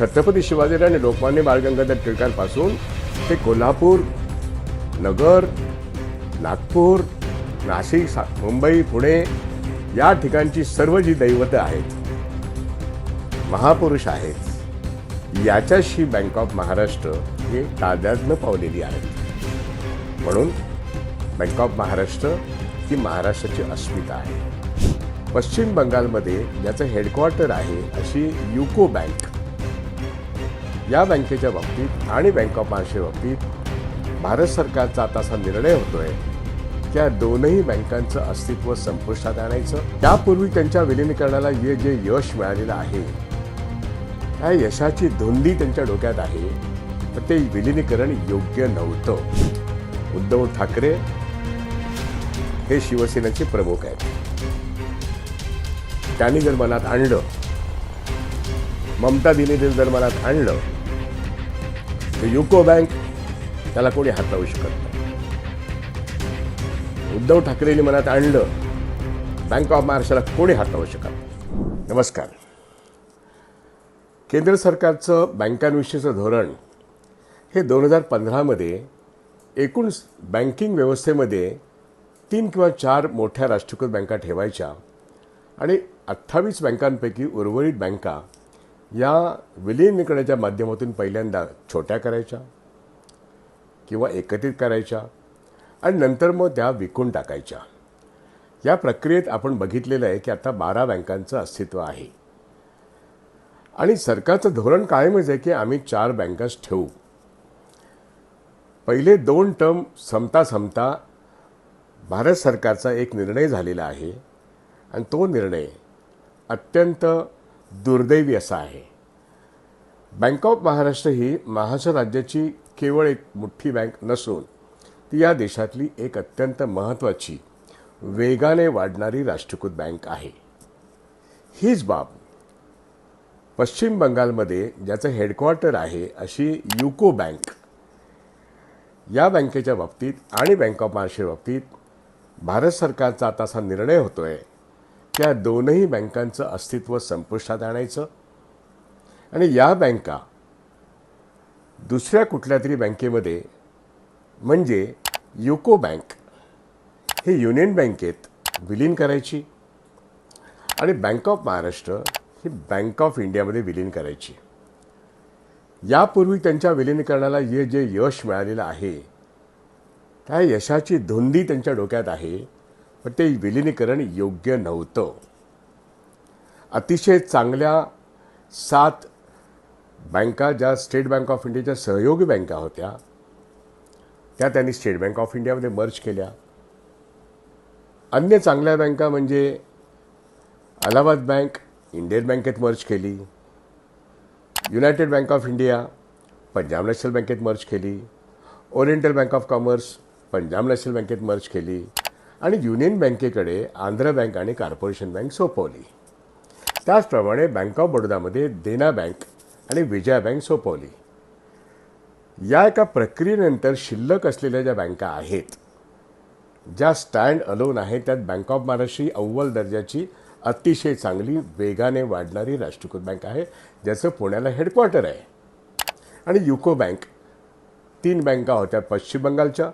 छत्रपती शिवाजी आणि लोकमान्य बाळ गंगाधर टिळकांपासून ते कोल्हापूर नगर नागपूर नाशिक सा- मुंबई पुणे या ठिकाणची सर्व जी दैवतं आहेत महापुरुष आहेत याच्याशी बँक ऑफ महाराष्ट्र ही ताब्यातनं पावलेली आहेत. म्हणून बँक ऑफ महाराष्ट्र ही महाराष्ट्राची अस्मिता आहे. पश्चिम बंगालमध्ये ज्याचं हेडक्वार्टर आहे अशी युको बँक या बँकेच्या बाबतीत आणि बँक ऑफ महाराष्ट्र बाबतीत भारत सरकारचा आता असा निर्णय होतोय त्या दोनही बँकांचं अस्तित्व संपुष्टात आणायचं. त्यापूर्वी त्यांच्या विलिनीकरणाला जे जे यश मिळालेलं आहे त्या यशाची धुंदी त्यांच्या डोक्यात आहे तर ते विलिनीकरण योग्य नव्हतं. उद्धव ठाकरे हे शिवसेनेचे प्रमुख आहेत. त्यांनी जर मनात आणलं ममता दिनी जर मनात आणलं युको बँक त्याला कोणी हाताळू शकत नाही. उद्धव ठाकरेंनी मनात आणलं बँक ऑफ महाराष्ट्राला कोणी हाताळू शकत नमस्कार. केंद्र सरकारचं बँकांविषयीचं धोरण हे दोन हजार पंधरामध्ये एकूण बँकिंग व्यवस्थेमध्ये तीन किंवा चार मोठ्या राष्ट्रीयकृत बँका ठेवायच्या आणि अठ्ठावीस बँकांपैकी उर्वरित बँका या विलिनीकरणाच्या माध्यमातून पहिल्यांदा छोट्या करायच्या किंवा एकत्रित करायच्या आणि नंतर मग त्या विकून टाकायच्या. या प्रक्रियेत आपण बघितलेलं आहे की आता बारा बँकांचं अस्तित्व आहे. आणि सरकारचं धोरण कायमच आहे की आम्ही चार बँकाच ठेवू. पहिले दोन टर्म संपता संपता भारत सरकारचा एक निर्णय झालेला आहे. आणि तो निर्णय अत्यंत दुर्दैवी असा आहे. बँक ऑफ महाराष्ट्र ही महाराष्ट्र राज्याची केवळ एक मोठी बँक नसून ती या देशातली एक अत्यंत महत्त्वाची वेगाने वाढणारी राष्ट्रीयकृत बँक आहे. हीच बाब पश्चिम बंगालमध्ये ज्याचं हेडक्वार्टर आहे अशी युको बँक या बँकेच्या बाबतीत आणि बँक ऑफ महाराष्ट्र बाबतीत भारत सरकारचा आता असा निर्णय होतो आहे त्या दोनही बँकांचं अस्तित्व संपुष्टात आणायचं? आणि या बँका दुसऱ्या कुठल्या तरी बँकेमध्ये म्हणजे युको बँक हे युनियन बँकेत विलीन करायची आणि बँक ऑफ महाराष्ट्र ही बँक ऑफ इंडियामध्ये विलीन करायची. यापूर्वी त्यांच्या विलीनीकरणाला जे जे यश मिळालेलं आहे त्या यशाची धुंदी त्यांच्या डोक्यात आहे. पण ते विलिनीकरण योग्य नव्हतं. अतिशय चांगल्या सात बँका ज्या स्टेट बँक ऑफ इंडियाच्या सहयोगी बँका होत्या त्या त्यांनी स्टेट बँक ऑफ इंडियामध्ये मर्ज केल्या. अन्य चांगल्या बँका म्हणजे अलाहाबाद बँक इंडियन बँकेत मर्ज केली united bank of India Punjab national बँकेत मर्ज केली oriental bank of commerce Punjab national बँकेत मर्ज केली. आणि युनियन बँकेकडे आंध्र बँक आणि कॉर्पोरेशन बँक सोपवली. त्याचप्रमाणे बँक ऑफ बडोदामध्ये देना बँक आणि विजया बँक सोपवली. या एका प्रक्रियेनंतर शिल्लक असलेल्या ज्या बँका आहेत ज्या स्टँड अलोन आहेत त्यात बँक ऑफ महाराष्ट्र ही अव्वल दर्जाची अतिशय चांगली वेगाने वाढणारी राष्ट्रीयकृत बँक आहे ज्याचं पुण्याला हेडक्वार्टर आहे. आणि युको बँक तीन बँका होत्या पश्चिम बंगालच्या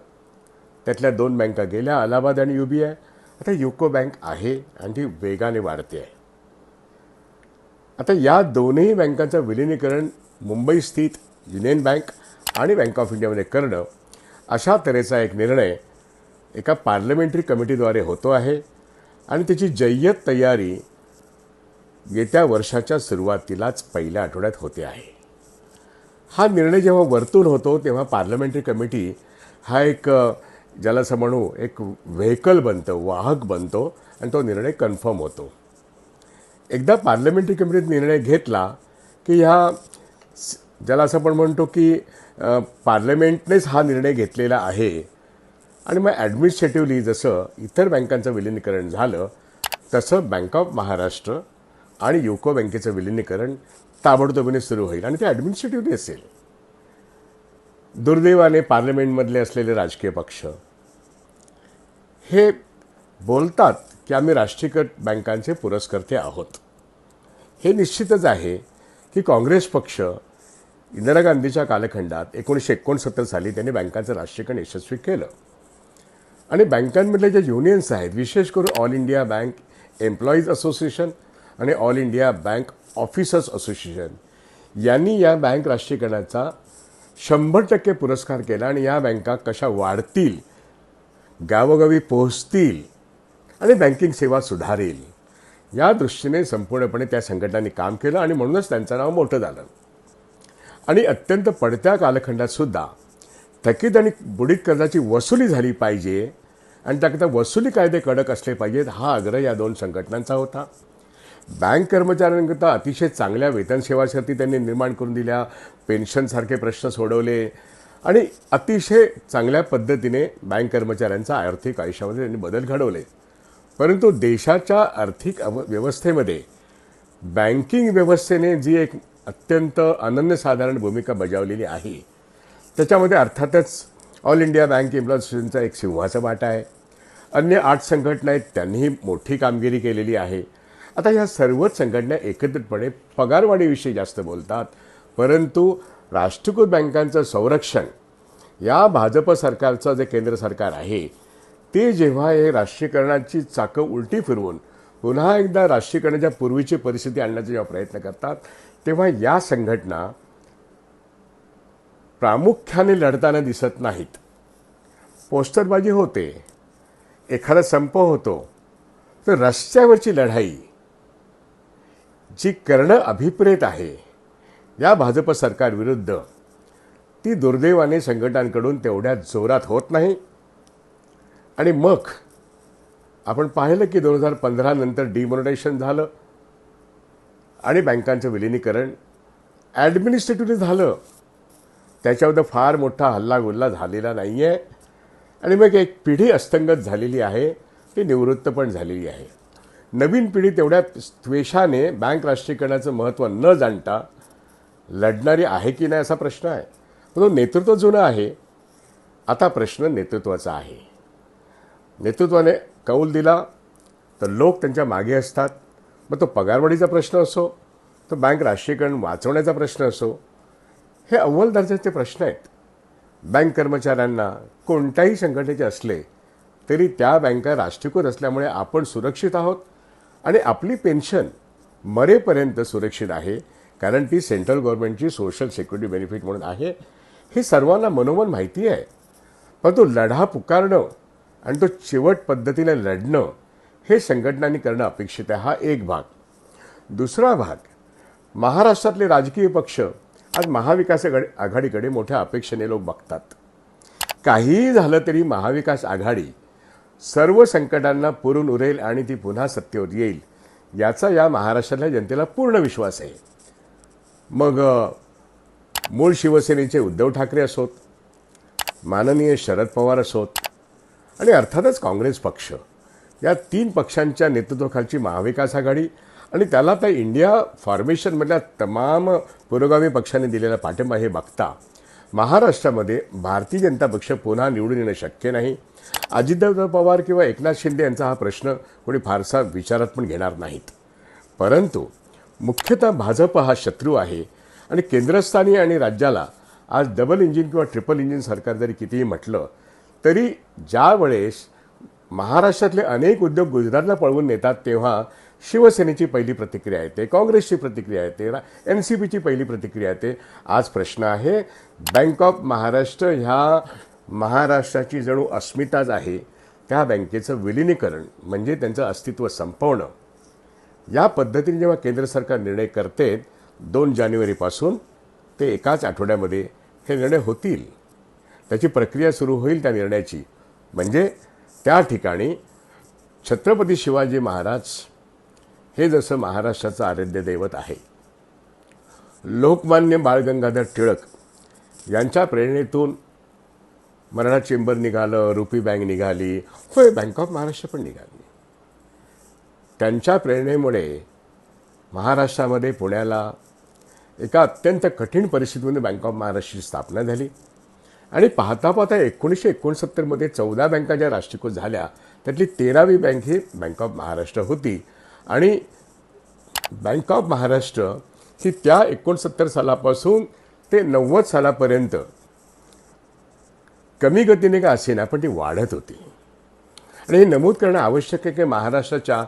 त्यातल्या दोन बँका गेल्या अलाहाबाद आणि यू बी आय. आता युको बँक आहे आणि ती वेगाने वाढते आहे. आता या दोन्ही बँकांचं विलिनीकरण मुंबई स्थित युनियन बँक आणि बँक ऑफ इंडियामध्ये करणं अशा तऱ्हेचा एक निर्णय एका पार्लमेंटरी कमिटीद्वारे होतो आहे आणि त्याची जय्यत तयारी येत्या वर्षाच्या सुरुवातीलाच पहिल्या आठवड्यात होते आहे. हा निर्णय जेव्हा वरतून होतो तेव्हा पार्लमेंटरी कमिटी हा एक ज्याला असं म्हणू एक व्हेकल बनतं वाहक बनतो आणि तो निर्णय कन्फर्म होतो. एकदा पार्लमेंटरी कमिटीत निर्णय घेतला की ह्या ज्याला असं आपण म्हणतो की पार्लमेंटनेच हा निर्णय घेतलेला आहे. आणि मग ॲडमिनिस्ट्रेटिव्हली जसं इतर बँकांचं विलिनीकरण झालं तसं बँक ऑफ महाराष्ट्र आणि युको बँकेचं विलिनीकरण ताबडतोबीने सुरू होईल. आणि ते ॲडमिनिस्ट्रेटिव्हली असेल. दुर्दैवाने पार्लमेंटमधले असलेले राजकीय पक्ष हे बोलतात की आम्ही राष्ट्रीयकृत बँकांचे पुरस्कर्ते आहोत. हे निश्चितच आहे की काँग्रेस पक्ष इंदिरा गांधीच्या कालखंडात एकोणीसशे एकोणसत्तर साली त्यांनी बँकांचं राष्ट्रीयकरण यशस्वी केलं. आणि बँकांमधले जे युनियन्स आहेत विशेष करून all India bank employees association आणि all India bank officers association यांनी या बँक राष्ट्रीयकरणाचा शंभर टक्के पुरस्कार केला आणि या बँका कशा वाढतील गावोगावी पोहोचतील आणि बँकिंग सेवा सुधारेल या दृष्टीने संपूर्णपणे त्या संघटनांनी काम केलं आणि म्हणूनच त्यांचं नाव मोठं झालं. आणि अत्यंत पडत्या कालखंडात सुद्धा थकीत आणि बुडीत कर्जाची वसुली झाली पाहिजे आणि त्याकरता वसुली कायदे कडक असले पाहिजेत हा आग्रह या दोन संघटनांचा होता. बँक कर्मचाऱ्यांकरता अतिशय चांगल्या वेतन सेवासाठी त्यांनी निर्माण करून दिल्या पेन्शनसारखे प्रश्न सोडवले आणि अतिशय चांगल्या पद्धतीने बँक कर्मचाऱ्यांचा आर्थिक आयुष्यामध्ये त्यांनी बदल घडवले. परंतु देशाच्या आर्थिक अव व्यवस्थेमध्ये बँकिंग व्यवस्थेने जी एक अत्यंत अनन्यसाधारण भूमिका बजावलेली आहे त्याच्यामध्ये अर्थातच ऑल इंडिया बँक एम्प्लॉई एक सिंहाचा वाटा आहे. अन्य आठ संघटना आहेत त्यांनीही मोठी कामगिरी केलेली आहे. आता ह्या सर्वच संघटना एकत्रितपणे पगारवाढीविषयी जास्त बोलतात परंतु राष्ट्रीयकृत बँकांचं संरक्षण या भाजप सरकारचं जे केंद्र सरकार आहे ते जेव्हा हे राष्ट्रीयकरणाची चाकं उलटी फिरवून पुन्हा एकदा राष्ट्रीयकरणाच्या पूर्वीची परिस्थिती आणण्याचा जेव्हा प्रयत्न करतात तेव्हा या संघटना प्रामुख्याने लढताना दिसत नाहीत. पोस्टरबाजी होते एखादा संप होतो तर रस्त्यावरची लढाई जी करणं अभिप्रेत आहे या भाजप सरकारविरुद्ध ती दुर्दैवाने संघटनांकडून तेवढ्या जोरात होत नाही. आणि मग आपण पाहिलं की दोन हजार पंधरा नंतर डिमॉनिटायझेशन झालं आणि बँकांचं विलिनीकरण ॲडमिनिस्ट्रेटिव्हली झालं. त्याच्यावर फार मोठा हल्लागुल्ला झालेला नाही आहे आणि मग एक पिढी अस्तंगत झालेली आहे ती निवृत्त पण झालेली आहे. नवीन पिढी तेवढ्या त्वेषाने बँक राष्ट्रीयकरणाचं महत्त्व न जाणता लढणारी आहे की नाही असा प्रश्न आहे. परंतु नेतृत्व जुनं आहे. आता प्रश्न नेतृत्वाचा आहे. नेतृत्वाने कौल दिला तर लोक त्यांच्या मागे असतात. मग तो पगारवाढीचा प्रश्न असो तो बँक राष्ट्रीयकरण वाचवण्याचा प्रश्न असो हे अव्वल दर्जाचे प्रश्न आहेत. बँक कर्मचाऱ्यांना कोणत्याही संघटनेचे असले तरी त्या बँका राष्ट्रीयकृत असल्यामुळे आपण सुरक्षित आहोत. आणि आपली पेन्शन मरेपर्यंत सुरक्षित आहे कारण ती सेंट्रल गव्हर्नमेंटची सोशल सिक्युरिटी बेनिफिट म्हणून आहे. हे सर्वांना मनोमन माहिती आहे. परंतु लढा पुकारणं आणि तो चिवट पद्धतीने लढणं हे संघटनांनी करणं अपेक्षित आहे हा एक भाग. दुसरा भाग महाराष्ट्रातले राजकीय पक्ष आज महाविकास आघाडीकडे मोठ्या अपेक्षेने लोक बघतात. काहीही झालं तरी महाविकास आघाडी सर्व संकटांना पुरून उरेल आणि ती पुन्हा सत्तेवर येईल याचा या महाराष्ट्रातल्या जनतेला पूर्ण विश्वास आहे. मग मूळ शिवसेनेचे उद्धव ठाकरे असोत माननीय शरद पवार असोत आणि अर्थातच काँग्रेस पक्ष या तीन पक्षांच्या नेतृत्वाखालची महाविकास आघाडी आणि त्याला त्या इंडिया फॉर्मेशनमधल्या तमाम पुरोगामी पक्षांनी दिलेला पाठिंबा हे बघता महाराष्ट्रामध्ये भारतीय जनता पक्ष पुन्हा निवडून येणं शक्य नाही. अजितदादा पवार किंवा एकनाथ शिंदे यांचा हा प्रश्न कोणी फारसा विचारात पण घेणार नाहीत. परंतु मुख्यतः भाजप हा शत्रू आहे आणि केंद्रस्थानी आणि राज्याला आज डबल इंजिन किंवा ट्रिपल इंजिन सरकार जरी कितीही म्हटलं तरी ज्या वेळेस महाराष्ट्रातले अनेक उद्योग गुजरातला पळवून नेतात तेव्हा शिवसेनेची पहिली प्रतिक्रिया येते काँग्रेसची प्रतिक्रिया येते एन सी पीची पहिली प्रतिक्रिया येते. आज प्रश्न आहे बँक ऑफ महाराष्ट्र ह्या महाराष्ट्राची जणू अस्मिताच आहे त्या बँकेचं विलिनीकरण म्हणजे त्यांचं अस्तित्व संपवणं. या पद्धतीने जेव्हा केंद्र सरकार निर्णय करते दोन जानेवारीपासून ते एकाच आठवड्यामध्ये हे निर्णय होतील. त्याची प्रक्रिया सुरू होईल त्या निर्णयाची. म्हणजे त्या ठिकाणी छत्रपती शिवाजी महाराज हे जसं महाराष्ट्राचं आराध्य दैवत आहे. लोकमान्य बाळगंगाधर टिळक यांच्या प्रेरणेतून मराठा चेंबर निघालं रुपी बँक निघाली होय बँक ऑफ महाराष्ट्र पण निघाली. त्यांच्या प्रेरणेमुळे महाराष्ट्रामध्ये पुण्याला एका अत्यंत कठीण परिस्थितीमध्ये बँक ऑफ महाराष्ट्राची स्थापना झाली. आणि पाहता पाहता एकोणीसशे एकोणसत्तरमध्ये चौदा बँका ज्या राष्ट्रीयकृत झाल्या त्यातली तेरावी बँक ही बँक ऑफ महाराष्ट्र होती. आणि बँक ऑफ महाराष्ट्र ही त्या एकोणसत्तर सालापासून ते नव्वद सालापर्यंत कमी गतीने का असेना पण ती वाढत होती. आणि हे नमूद करणं आवश्यक आहे की महाराष्ट्राच्या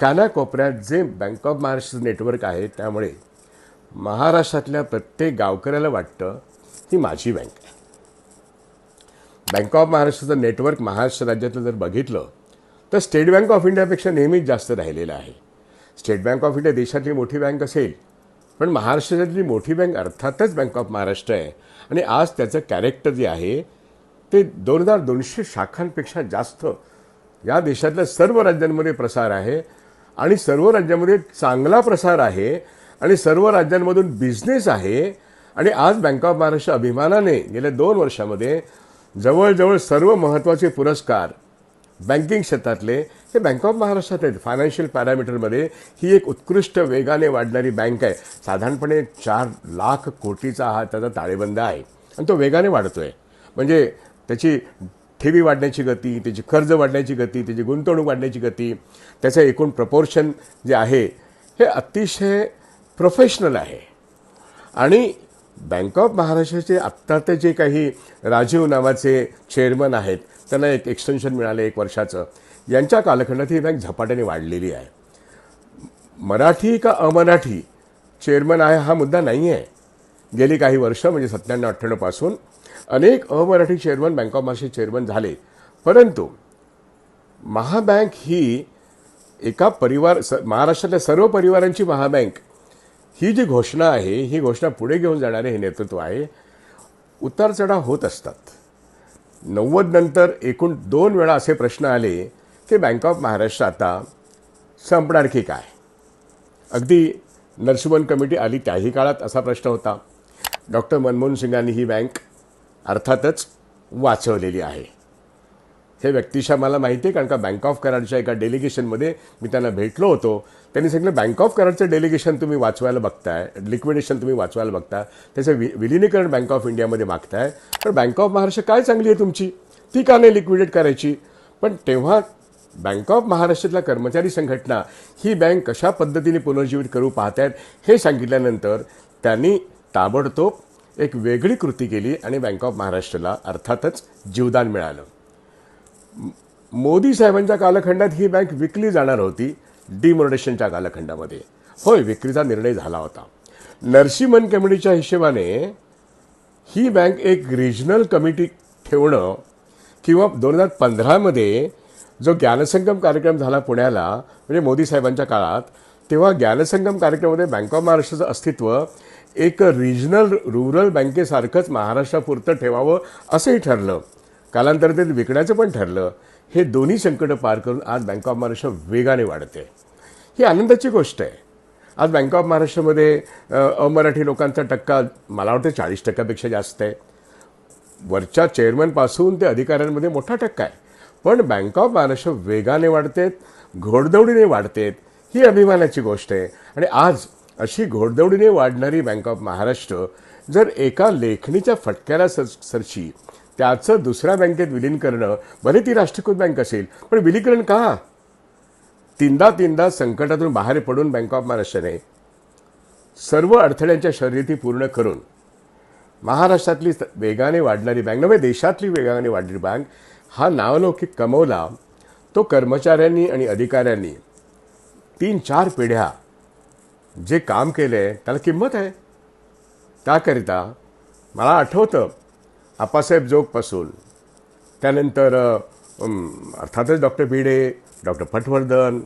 कानाकोपऱ्यात जे बँक ऑफ महाराष्ट्र नेटवर्क आहे त्यामुळे महाराष्ट्रातल्या प्रत्येक गावकऱ्याला वाटतं ही माझी बँक आहे बँक ऑफ महाराष्ट्राचं नेटवर्क महाराष्ट्र राज्यातलं जर बघितलं तर स्टेट बँक ऑफ इंडियापेक्षा नेहमीच जास्त राहिलेलं आहे. स्टेट बँक ऑफ इंडिया देशातली मोठी बँक असेल पण महाराष्ट्रातली मोठी बँक अर्थातच बँक ऑफ महाराष्ट्र आहे. आणि आज त्याचं कॅरेक्टर जे आहे ते दोन हजार दोनशे शाखांपेक्षा जास्त या देशातल्या सर्व राज्यांमध्ये प्रसार आहे. आणि सर्व राज्यांमध्ये चांगला प्रसार आहे. आणि सर्व राज्यांमधून बिझनेस आहे. आणि आज बँक ऑफ महाराष्ट्र अभिमानाने गेल्या दोन वर्षामध्ये जवळजवळ सर्व महत्त्वाचे पुरस्कार बँकिंग क्षेत्रातले हे बँक ऑफ महाराष्ट्रात आहेत. फायनान्शियल पॅरामीटरमध्ये ही एक उत्कृष्ट वेगाने वाढणारी बँक आहे. साधारणपणे चार लाख कोटीचा हा त्याचा ताळेबंद आहे. आणि तो वेगाने वाढतो आहे म्हणजे त्याची ठेवी वाढण्याची गती त्याची कर्ज वाढण्याची गती त्याची गुंतवणूक वाढण्याची गती त्याचं एकूण प्रपोर्शन जे आहे हे अतिशय प्रोफेशनल आहे. आणि बँक ऑफ महाराष्ट्राचे आत्ता ते जे काही राजीव नावाचे चेअरमन आहेत त्यांना एक एक्सटेन्शन मिळालं एक वर्षाचं. यांच्या कालखंडात ही बँक झपाट्याने वाढलेली आहे. मराठी का अमराठी? चेअरमन आहे हा मुद्दा नाही आहे गेली काही वर्ष म्हणजे सत्त्याण्णव अठ्ठ्याण्णवपासून अनेक अमराठी chairman bank of Maharashtra chairman झाले. परंतु महाबँक ही एका परिवार स महाराष्ट्रातल्या सर्व परिवारांची महाबँक. ही जी घोषणा आहे ही घोषणा पुढे घेऊन जाणारे हे नेतृत्व आहे उतार चढाव होत असतात. नव्वद नंतर एकूण दोन वेळा असे प्रश्न आले की बँक ऑफ महाराष्ट्र आता संपणार की काय? अगदी नरसिंहन कमिटी आली त्याही काळात असा प्रश्न होता. डॉक्टर मनमोहन सिंगांनी ही बँक अर्थातच वाचवलेली आहे. हे व्यक्तिशा मला माहिती आहे कारण का बँक ऑफ कराडच्या एका डेलिगेशनमध्ये मी त्यांना भेटलो होतो. त्यांनी सांगितलं बँक ऑफ कराडचं डेलिगेशन तुम्ही वाचवायला बघताय लिक्विडेशन तुम्ही वाचवायला बघताय त्याचं वि विलिनीकरण बँक ऑफ इंडियामध्ये मागताय. तर बँक ऑफ महाराष्ट्र काय चांगली आहे तुमची? ती का नाही लिक्विडेट करायची? पण तेव्हा बँक ऑफ महाराष्ट्रातल्या कर्मचारी संघटना ही बँक कशा पद्धतीने पुनर्जीवित करू पाहतायत हे सांगितल्यानंतर त्यांनी ताबडतोब एक वेगळी कृती केली आणि बँक ऑफ महाराष्ट्राला अर्थातच जीवदान मिळालं. मोदी साहेबांच्या कालखंडात ही बँक विकली जाणार होती डिमोनेशनच्या कालखंडामध्ये. होय विक्रीचा निर्णय झाला होता. नरसिंहन कमिटीच्या हिशोबाने ही बँक एक रिजनल कमिटी ठेवणं किंवा दोन हजार पंधरामध्ये जो ज्ञानसंगम कार्यक्रम झाला पुण्याला म्हणजे मोदी साहेबांच्या काळात तेव्हा ज्ञानसंगम कार्यक्रमामध्ये बँक ऑफ महाराष्ट्राचं अस्तित्व एक रिजनल रुरल बँकेसारखंच महाराष्ट्रापुरतं ठेवावं असंही ठरलं. कालांतरात ते विकण्याचं पण ठरलं. हे दोन्ही संकटं पार करून आज बँक ऑफ महाराष्ट्र वेगाने वाढते. ही आनंदाची गोष्ट आहे. आज बँक ऑफ महाराष्ट्रामध्ये अमराठी लोकांचा टक्का मला वाटतं चाळीस टक्क्यापेक्षा जास्त आहे. वरच्या चेअरमनपासून ते अधिकाऱ्यांमध्ये मोठा टक्का आहे. पण बँक ऑफ महाराष्ट्र वेगाने वाढतेत घोडदौडीने वाढतेत ही अभिमानाची गोष्ट आहे. आणि आज अशी घोडदौडीने वाढणारी बँक ऑफ महाराष्ट्र जर एका लेखणीच्या फटक्याला सर सरशी त्याचं दुसऱ्या बँकेत विलीन करणं भले ती राष्ट्रीयकृत बँक असेल पण विलीकरण का? तीनदा तीनदा संकटातून बाहेर पडून बँक ऑफ महाराष्ट्राने सर्व अडथळ्यांच्या शर्यती पूर्ण करून महाराष्ट्रातली वेगाने वाढणारी बँक नव्हे देशातली वेगाने वाढणारी बँक हा नावलौकिक कमवला तो कर्मचाऱ्यांनी आणि अधिकाऱ्यांनी तीन चार पिढ्या जे काम केलं आहे त्याला किंमत आहे. त्याकरिता मला आठवतं आप्पासाहेब जोगपासून त्यानंतर अर्थातच डॉक्टर भिडे डॉक्टर पटवर्धन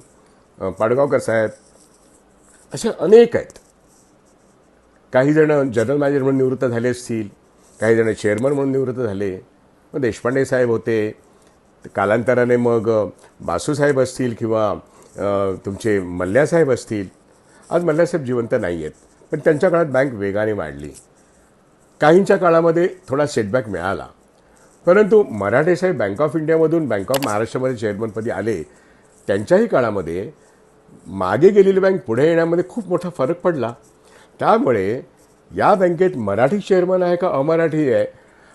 पाडगावकर साहेब असे अनेक आहेत. काही जण जनरल मॅनेजर म्हणून निवृत्त झाले असतील काही जण चेअरमन म्हणून निवृत्त झाले. मग देशपांडे साहेब होते. कालांतराने मग बासूसाहेब असतील किंवा तुमचे मल्ल्यासाहेब असतील. आज मल्ल्यासाहेब जिवंत नाही आहेत पण त्यांच्या काळात बँक वेगाने वाढली. काहींच्या काळामध्ये थोडा सेटबॅक मिळाला. परंतु मराठेसाहेब बँक ऑफ इंडियामधून बँक ऑफ महाराष्ट्रामध्ये चेअरमनपदी आले त्यांच्याही काळामध्ये मागे गेलेली बँक पुढे येण्यामध्ये खूप मोठा फरक पडला. त्यामुळे या बँकेत मराठी चेअरमन आहे का अमराठी आहे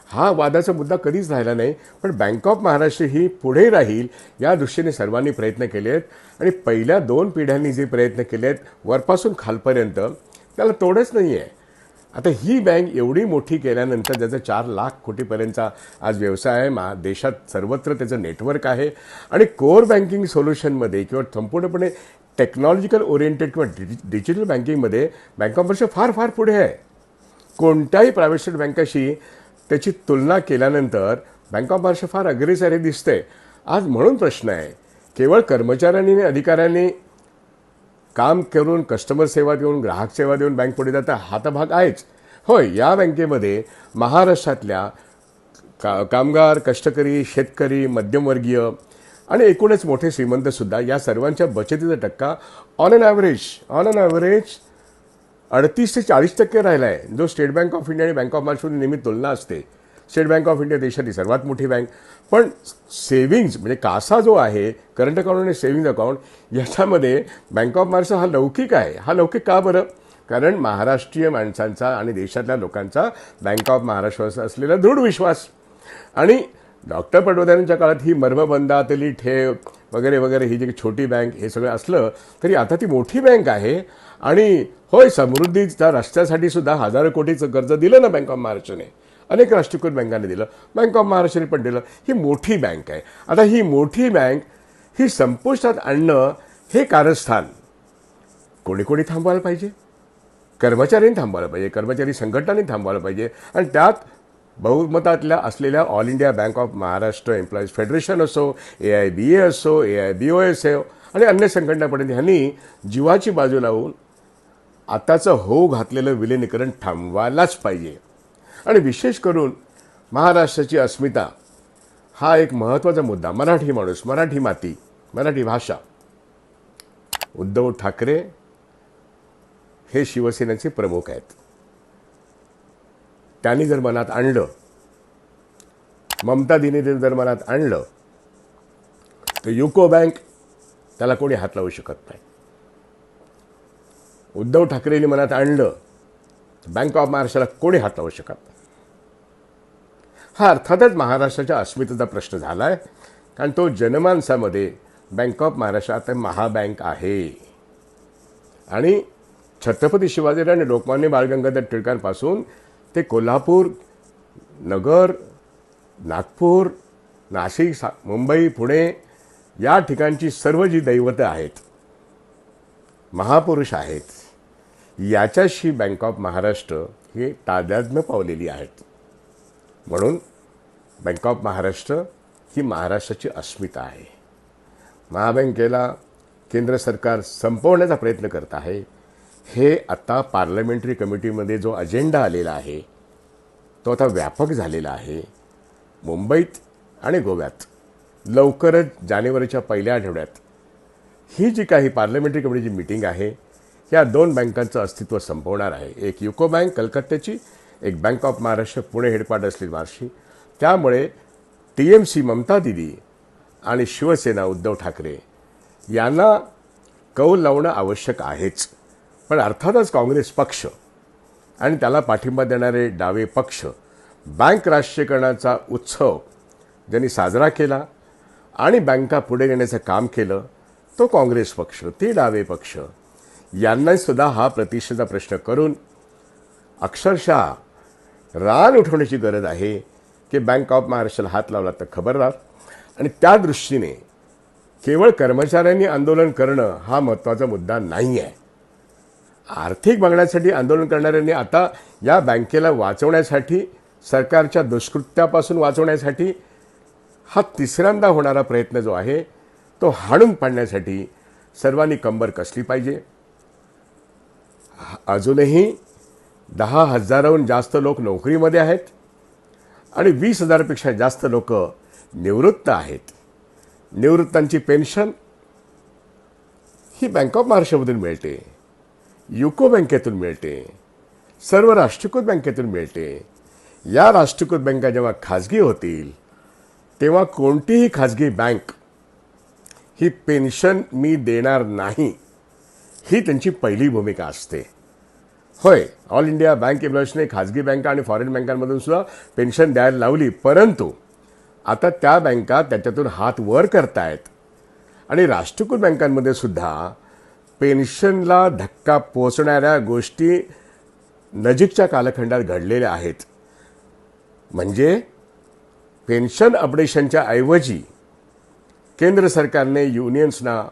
हा वादाचा मुद्दा कधीच राहिला नाही. पण बँक ऑफ महाराष्ट्र ही पुढे राहील या दृष्टीने सर्वांनी प्रयत्न केले आहेत आणि पहिल्या दोन पिढ्यांनी जे प्रयत्न केले आहेत वरपासून खालपर्यंत त्याला तोडच नाही आहे आता ही बँक एवढी मोठी केल्यानंतर त्याचा चार लाख कोटीपर्यंतचा आज व्यवसाय आहे मा देशात सर्वत्र त्याचं नेटवर्क आहे. आणि कोर बँकिंग सोल्युशनमध्ये किंवा संपूर्णपणे टेक्नॉलॉजिकल ओरिएंटेड किंवा डिजि डिजिटल बँकिंगमध्ये बँक ऑफ महाराष्ट्र फार फार पुढे आहे. कोणत्याही प्रायव्हेट सेक्टर बँकाशी त्याची तुलना केल्यानंतर बँक ऑफ महाराष्ट्र फार अग्रेसर हे दिसतंय. आज म्हणून प्रश्न आहे केवळ कर्मचाऱ्यांनी आणि अधिकाऱ्यांनी काम करून कस्टमर सेवा देऊन ग्राहक सेवा देऊन बँक पुढे जाता हा तर भाग आहेच. होय या बँकेमध्ये महाराष्ट्रातल्या का कामगार कष्टकरी शेतकरी मध्यमवर्गीय आणि एकूणच मोठे श्रीमंतसुद्धा या सर्वांच्या बचतीचा टक्का on an average on an average अडतीस ते चाळीस टक्के राहिला आहे जो स्टेट बँक ऑफ इंडिया आणि बँक ऑफ महाराष्ट्र नेहमी तुलना असते. स्टेट बँक ऑफ इंडिया देशातली सर्वात मोठी बँक पण सेव्हिंग्ज म्हणजे कासा जो आहे करंट अकाउंट आणि सेव्हिंग अकाउंट याच्यामध्ये बँक ऑफ महाराष्ट्र हा लौकिक आहे. हा लौकिक का बरं? कारण महाराष्ट्रीय माणसांचा आणि देशातल्या लोकांचा बँक ऑफ महाराष्ट्रावर असलेला दृढ विश्वास. आणि डॉक्टर पटवर्धनांच्या काळात ही मर्मबंधातली ठेव वगैरे वगैरे ही जी छोटी बँक हे सगळं असलं तरी आता ती मोठी बँक आहे. आणि होय समृद्धीच्या रस्त्यासाठी सुद्धा हजारो कोटीचं कर्ज दिलं ना बँक ऑफ महाराष्ट्रने अनेक राष्ट्रीयकृत बँकांनी दिलं. बँक ऑफ महाराष्ट्राने पण दिलं. ही मोठी बँक आहे. आता ही मोठी बँक ही संपुष्टात आणणं हे कारस्थान कोणी कोणी थांबवायला पाहिजे? कर्मचाऱ्यांनी थांबवायला पाहिजे. कर्मचारी संघटनांनी थांबवायला पाहिजे. आणि त्यात बहुमतातल्या असलेल्या all India bank of Maharashtra employees federation असो ए आय बी ए असो A I B O S O आणि अन्य संघटनापर्यंत ह्यांनी जीवाची बाजू लावून आताचं हो घातलेलं विलिनीकरण थांबवायलाच पाहिजे. आणि विशेष करून महाराष्ट्राची अस्मिता हा एक महत्त्वाचा मुद्दा. मराठी माणूस मराठी माती मराठी भाषा. उद्धव ठाकरे हे शिवसेनेचे प्रमुख आहेत. त्यांनी जर मनात आणलं ममता दिनीने जर मनात आणलं तर युको बँक त्याला कोणी हात लावू शकत नाही. उद्धव ठाकरेंनी मनात आणलं बँक ऑफ महाराष्ट्राला कोणी हात लावू शकत नाही. हा अर्थातच महाराष्ट्राच्या अस्मितेचा प्रश्न झाला आहे कारण तो जनमानसामध्ये बँक ऑफ महाराष्ट्र आता महाबँक आहे. आणि छत्रपती शिवाजी आणि लोकमान्य बाळ गंगाधर टिळकांपासून ते कोल्हापूर नगर नागपूर नाशिक सा मुंबई पुणे या ठिकाणची सर्व जी दैवतं आहेत महापुरुष आहेत याच्याशी बँक ऑफ महाराष्ट्र ही तादात्म्य पावलेली आहेत. म्हणून बँक ऑफ महाराष्ट्र ही महाराष्ट्राची अस्मिता आहे. महाबँकेला केंद्र सरकार संपवण्याचा प्रयत्न करत आहे. हे आता पार्लमेंटरी कमिटीमध्ये जो अजेंडा आलेला आहे तो आता व्यापक झालेला आहे. मुंबईत आणि गोव्यात लवकरच जानेवारीच्या पहिल्या आठवड्यात ही जी काही पार्लमेंटरी कमिटीची मीटिंग आहे या दोन बँकांचं अस्तित्व संपवणार आहे. एक युको बँक कलकत्त्याची एक bank of Maharashtra Pune headquarter असलेली मार्शी त्यामुळे T M C Mamata Didi आणि शिवसेना उद्धव ठाकरे यांना कौल लावणं आवश्यक आहेच. पण अर्थातच काँग्रेस पक्ष आणि त्याला पाठिंबा देणारे डावे पक्ष बँक राष्ट्रीयकरणाचा उत्सव ज्यांनी साजरा केला आणि बँका पुढे नेण्याचं काम केलं तो काँग्रेस पक्ष ते डावे पक्ष यांनासुद्धा हा प्रतिष्ठेचा प्रश्न करून अक्षरशः रान उठवण्याची गरज आहे की बँक ऑफ महाराष्ट्राला हात लावला तर खबरदार आणि त्या दृष्टीने केवळ कर्मचाऱ्यांनी आंदोलन करणं हा महत्त्वाचा मुद्दा नाही आहे आर्थिक मागण्यासाठी आंदोलन करणाऱ्यांनी आता या बँकेला वाचवण्यासाठी सरकारच्या दुष्कृत्यापासून वाचवण्यासाठी हा तिसऱ्यांदा होणारा प्रयत्न जो आहे तो हाणून पाडण्यासाठी सर्वांनी कंबर कसली पाहिजे. अजूनही दहा हजाराहून जास्त लोक नोकरीमध्ये आहेत आणि वीस हजारपेक्षा जास्त लोक निवृत्त आहेत. निवृत्तांची पेन्शन ही बँक ऑफ महाराष्ट्रामधून मिळते युको बँकेतून मिळते सर्व राष्ट्रीयकृत बँकेतून मिळते. या राष्ट्रीयकृत बँका जेव्हा खाजगी होतील तेव्हा कोणतीही खाजगी बँक ही पेन्शन मी देणार नाही. ही त्यांची पहिली भूमिका असते. होय. ऑल इंडिया बँक एम्प्लॉईजने खाजगी बँका आणि फॉरेन बँकांमधून सुद्धा पेन्शन द्यायला लावली. परंतु आता त्या बँका त्याच्यातून हात वर करतायत. आणि राष्ट्रकुल बँकांमध्ये सुद्धा पेन्शनला धक्का पोचणाऱ्या गोष्टी नजीकच्या कालखंडात घडलेल्या आहेत. म्हणजे पेन्शन अपडेशनच्या ऐवजी केंद्र सरकारने युनियन्सना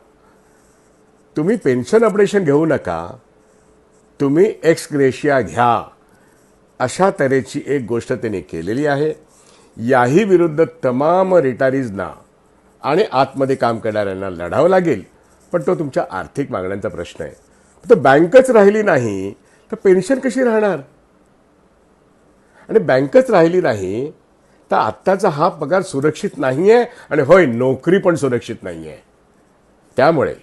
तुम्ही पेन्शन अपडेशन घेऊ नका. तुम्ही एक्स ग्रेशिया घ्या. अशा तऱ्हेची एक गोष्ट त्यांनी केलेली आहे. याही विरुद्ध तमाम रिटायरीजना आणि आतमध्ये काम करणाऱ्यांना लढावं लागेल. पण तो तुमच्या आर्थिक मागण्यांचा प्रश्न आहे. तर बँकच राहिली नाही तर पेन्शन कशी राहणार? आणि बँकच राहिली नाही तर आत्ताचा हा पगार सुरक्षित नाही आहे आणि होय नोकरी पण सुरक्षित नाही आहे त्यामुळे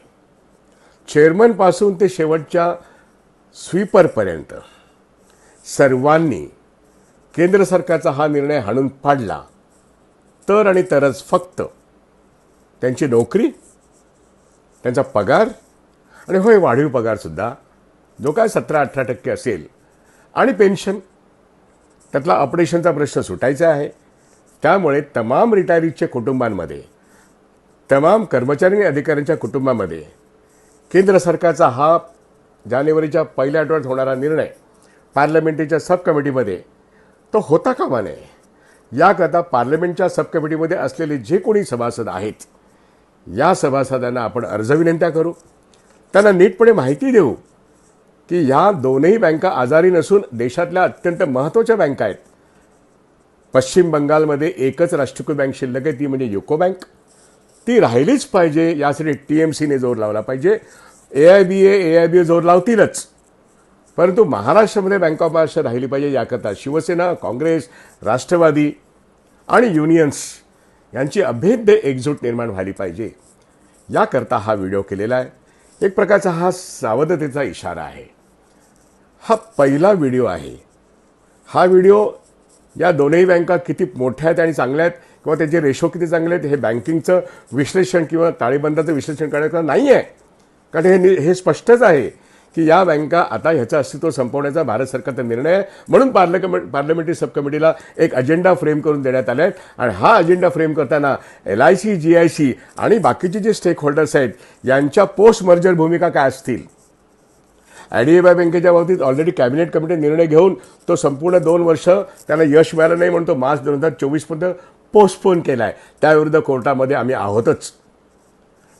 चेअरमनपासून ते शेवटच्या स्वीपरपर्यंत. सर्वांनी केंद्र सरकारचा हा निर्णय हाणून पाडला. तर आणि तरच फक्त त्यांची नोकरी त्यांचा पगार आणि होय वाढीव पगारसुद्धा जो काय सतरा अठरा टक्के असेल आणि पेन्शन त्यातला ऑपरेशनचा प्रश्न सुटायचा आहे. त्यामुळे तमाम रिटायरीच्या कुटुंबांमध्ये तमाम कर्मचारी आणि अधिकाऱ्यांच्या कुटुंबामध्ये केंद्र सरकारचा हा जानेवारीच्या पहिल्या आठवड्यात होणारा निर्णय पार्लमेंटरीच्या सब कमिटीमध्ये तो होता कामा नये याकरता पार्लमेंटच्या सब कमिटीमध्ये असलेले जे कोणी सभासद आहेत या सभासदांना आपण अर्ज विनंत्या करू. त्यांना नीटपणे माहिती देऊ की ह्या दोनही बँका आजारी नसून देशातल्या अत्यंत महत्त्वाच्या बँका आहेत. पश्चिम बंगालमध्ये एकच राष्ट्रीयकृत बँक शिल्लक आहे ती म्हणजे युको बँक. ती राहिलीच पाहिजे यासाठी टी एम सीने जोर लावला पाहिजे. ए I B A A I बी ए जोर लावतीलच. परंतु महाराष्ट्रामध्ये बँक ऑफ महाराष्ट्र राहिली पाहिजे याकरता शिवसेना काँग्रेस राष्ट्रवादी आणि युनियन्स यांची अभेद्य एकजूट निर्माण व्हायला पाहिजे. याकरता हा व्हिडिओ केलेला आहे. एक प्रकारचा हा सावधतेचा इशारा आहे. हा पहिला व्हिडिओ आहे. हा व्हिडिओ या दोनही बँका किती मोठ्या आहेत आणि चांगल्या आहेत किंवा त्याचे रेशो किती चांगले आहेत हे बँकिंगचं विश्लेषण किंवा ताळेबंदाचं विश्लेषण करण्याचं नाही आहे कारण हे नि- हे स्पष्टच आहे की या बँका आता ह्याचं अस्तित्व संपवण्याचा भारत सरकारचा निर्णय आहे. म्हणून पार्लमेंट पार्लमेंटरी सब कमिटीला एक अजेंडा फ्रेम करून देण्यात आला आहे आणि हा अजेंडा फ्रेम करताना L I C G I C आणि बाकीचे जे स्टेक होल्डर्स आहेत यांच्या पोस्ट मर्जर भूमिका काय असतील? आयडीएफआय बँकेच्या बाबतीत ऑलरेडी कॅबिनेट कमिटी निर्णय घेऊन तो संपूर्ण दोन वर्ष त्याला यश मिळालं नाही म्हणून तो मार्च दोन हजार चोवीसपर्यंत पोस्टपोन केला आहे त्याविरुद्ध कोर्टामध्ये आम्ही आहोतच.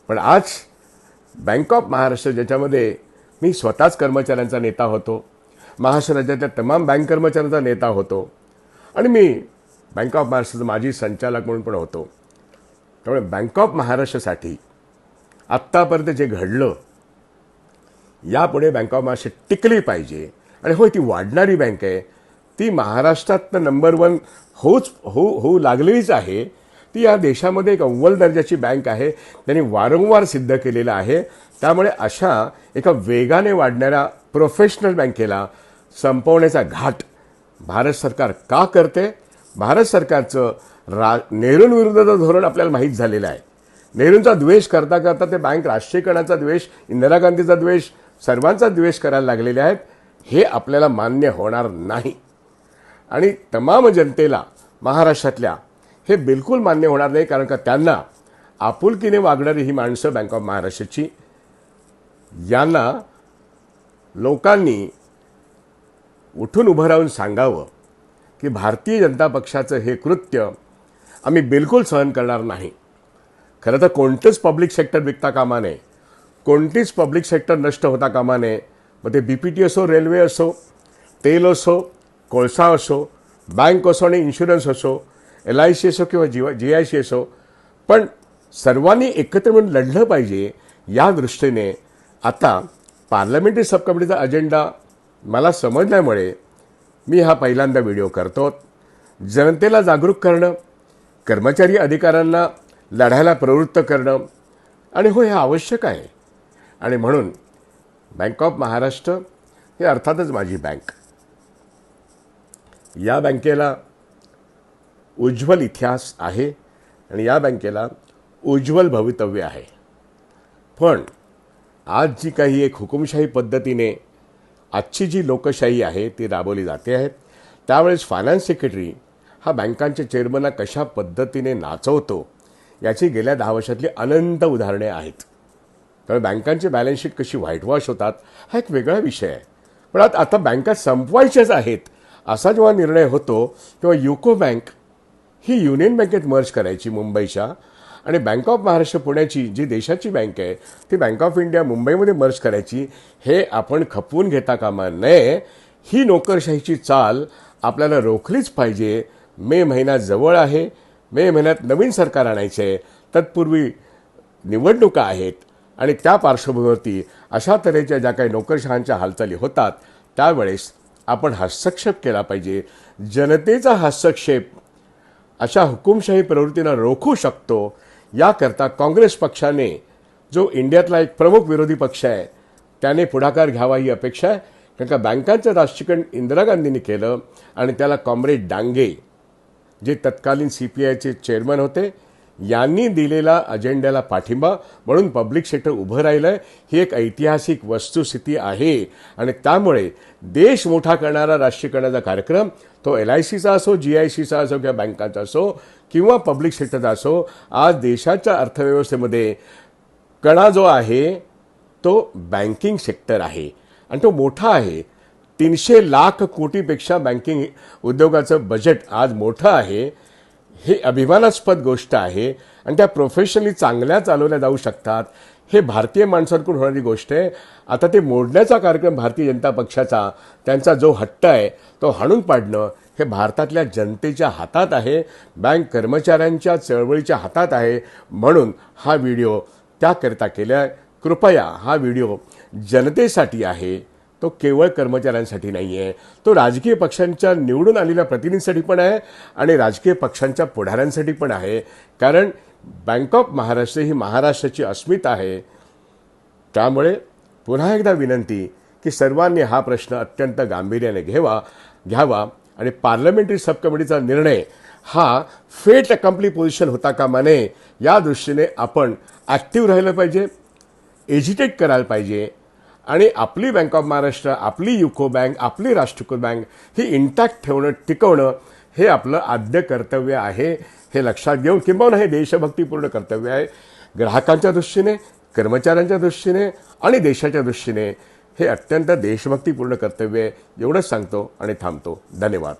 पण आज बँक ऑफ महाराष्ट्र ज्याच्यामध्ये मी स्वतःच कर्मचाऱ्यांचा नेता होतो. महाराष्ट्र राज्यातल्या तमाम बँक कर्मचाऱ्यांचा नेता होतो. आणि मी बँक ऑफ महाराष्ट्राचा माजी संचालक म्हणून पण होतो. त्यामुळे बँक ऑफ महाराष्ट्रासाठी आत्तापर्यंत जे घडलं यापुढे बँक ऑफ महाराष्ट्र टिकली पाहिजे. आणि होय ती वाढणारी बँक आहे. ती महाराष्ट्रातनं नंबर वन होऊच होऊ होऊ लागलेलीच आहे. ती या देशामध्ये एक अव्वल दर्जाची बँक आहे. त्यांनी वारंवार सिद्ध केलेलं आहे. त्यामुळे अशा एका वेगाने वाढणाऱ्या प्रोफेशनल बँकेला संपवण्याचा घाट भारत सरकार का करते? भारत सरकारचं रा नेहरूंविरुद्धचं धोरण आपल्याला माहीत झालेलं आहे. नेहरूंचा द्वेष करता करता ते बँक राष्ट्रीयकरणाचा द्वेष इंदिरा गांधीचा द्वेष सर्वांचा द्वेष करायला लागलेले आहेत. हे आपल्याला मान्य होणार नाही. आणि तमाम जनतेला महाराष्ट्रातल्या हे बिलकुल मान्य होणार नाही कारण का त्यांना आपुलकीने वागणारी ही माणसं बँक ऑफ महाराष्ट्राची यांना लोकांनी उठून उभं राहून सांगावं की भारतीय जनता पक्षाचं हे कृत्य आम्ही बिलकुल सहन करणार नाही. खरं तर कोणतंच पब्लिक सेक्टर विकता कामा नये. कोणतीच पब्लिक सेक्टर नष्ट होता कामा नये. मग ते बी पी टी असो रेल्वे असो तेल असो कोळसा असो बँक असो आणि इन्शुरन्स असो एल आय सी असो किंवा जी जी आय सी असो पण सर्वांनी एकत्र मिळून लढलं पाहिजे या दृष्टीने. आता पार्लमेंटरी सब कमिटीचा अजेंडा मला समजल्यामुळे मी हा पहिल्यांदा व्हिडिओ करतो. जनतेला जागरूक करणं कर्मचारी अधिकाऱ्यांना लढायला प्रवृत्त करणं आणि हो हे आवश्यक आहे. आणि म्हणून बँक ऑफ महाराष्ट्र हे अर्थातच माझी बँक या बँकेला उज्ज्वल इतिहास आहे आणि या बँकेला उज्ज्वल भवितव्य आहे. पण आज जी काही एक हुकुमशाही पद्धतीने आजची जी लोकशाही आहे ती राबवली जाते आहे त्यावेळेस फायनान्स सेक्रेटरी हा बँकांच्या चेअरमनला कशा पद्धतीने नाचवतो याची गेल्या दहा वर्षातली अनंत उदाहरणे आहेत. त्यामुळे बँकांचे बॅलन्स शीट कशी व्हाईटवॉश होतात हा एक वेगळा विषय आहे. पण आता आता बँका संपवायच्याच आहेत असा जेव्हा निर्णय होतो तेव्हा युको बँक ही युनियन बँकेत मर्ज करायची मुंबईच्या. आणि बँक ऑफ महाराष्ट्र पुण्याची जी देशाची बँक आहे ती बँक ऑफ इंडिया मुंबईमध्ये मर्ज करायची हे आपण खपवून घेता कामा नये. ही नोकरशाहीची चाल आपल्याला रोखलीच पाहिजे. मे महिना जवळ आहे. मे महिन्यात नवीन सरकार आणायचे. आहे तत्पूर्वी निवडणुका आहेत. आणि त्या पार्श्वभूमीवरती अशा तऱ्हेच्या ज्या काही नोकरशहांच्या हालचाली होतात त्यावेळेस आपण हस्तक्षेप केला पाहिजे. जनतेचा हस्तक्षेप अशा हुकुमशाही प्रवृत्तींना रोखू शकतो याकरता काँग्रेस पक्षाने जो इंडियातला एक प्रमुख विरोधी पक्ष आहे त्याने पुढाकार घ्यावा ही अपेक्षा आहे. कारण का बँकांचं राष्ट्रीयकरण इंदिरा गांधींनी केलं आणि त्याला कॉम्रेड डांगे जे तत्कालीन सी पी आयचे चेअरमन होते यांनी दिलेला अजेंड्याला पाठिंबा म्हणून पब्लिक सेक्टर उभं राहिलं ही एक ऐतिहासिक वस्तुस्थिती आहे. आणि त्यामुळे देश मोठा करणारा राष्ट्रीयकरणाचा कार्यक्रम तो एल आय सीचा असो जी आय सीचा असो किंवा बँकांचा असो किंवा पब्लिक सेक्टरचा असो आज देशाच्या अर्थव्यवस्थेमध्ये कणा जो आहे तो बँकिंग सेक्टर आहे. आणि तो मोठा आहे. तीनशे लाख कोटीपेक्षा बँकिंग उद्योगाचं बजेट आज मोठं आहे. हे अभिमानास्पद गोष्ट आहे आणि त्या प्रोफेशनली चांगल्या चालवल्या जाऊ शकतात. हे भारतीय माणसांकडून होणारी गोष्ट आहे. आता ते मोडण्याचा कार्यक्रम भारतीय जनता पक्षाचा त्यांचा जो हट्ट आहे तो हाणून पाडणं हे भारतातल्या जनतेच्या हातात आहे. बँक कर्मचाऱ्यांच्या चळवळीच्या हातात आहे. म्हणून हा व्हिडिओ त्याकरिता केल्या. कृपया हा व्हिडिओ जनतेसाठी आहे. तो केवळ कर्मचाऱ्यांसाठी नाही आहे तो राजकीय पक्षांच्या निवडून आलेल्या प्रतिनिधींसाठी पण आहे आणि राजकीय पक्षांच्या पुढाऱ्यांसाठी पण आहे. कारण बँक ऑफ महाराष्ट्र ही महाराष्ट्राची अस्मिता आहे. त्यामुळे पुन्हा एकदा विनंती की सर्वांनी हा प्रश्न अत्यंत गांभीर्याने घ्यावा घ्यावा आणि पार्लमेंटरी सब कमिटीचा निर्णय हा फेट अकम्प्ली पोझिशन होता कामा नये या दृष्टीने आपण ॲक्टिव्ह राहिलं पाहिजे एजिटेट करायला पाहिजे आणि आपली बँक ऑफ महाराष्ट्र आपली युको बँक आपली राष्ट्रीयकृत बँक ही इंटॅक्ट ठेवणं टिकवणं हे आपलं आद्य कर्तव्य आहे हे लक्षात घेऊन किंबहुना हे देशभक्तीपूर्ण कर्तव्य आहे. ग्राहकांच्या दृष्टीने कर्मचाऱ्यांच्या दृष्टीने आणि देशाच्या दृष्टीने हे अत्यंत देशभक्तीपूर्ण कर्तव्य आहे. एवढंच सांगतो आणि थांबतो. धन्यवाद.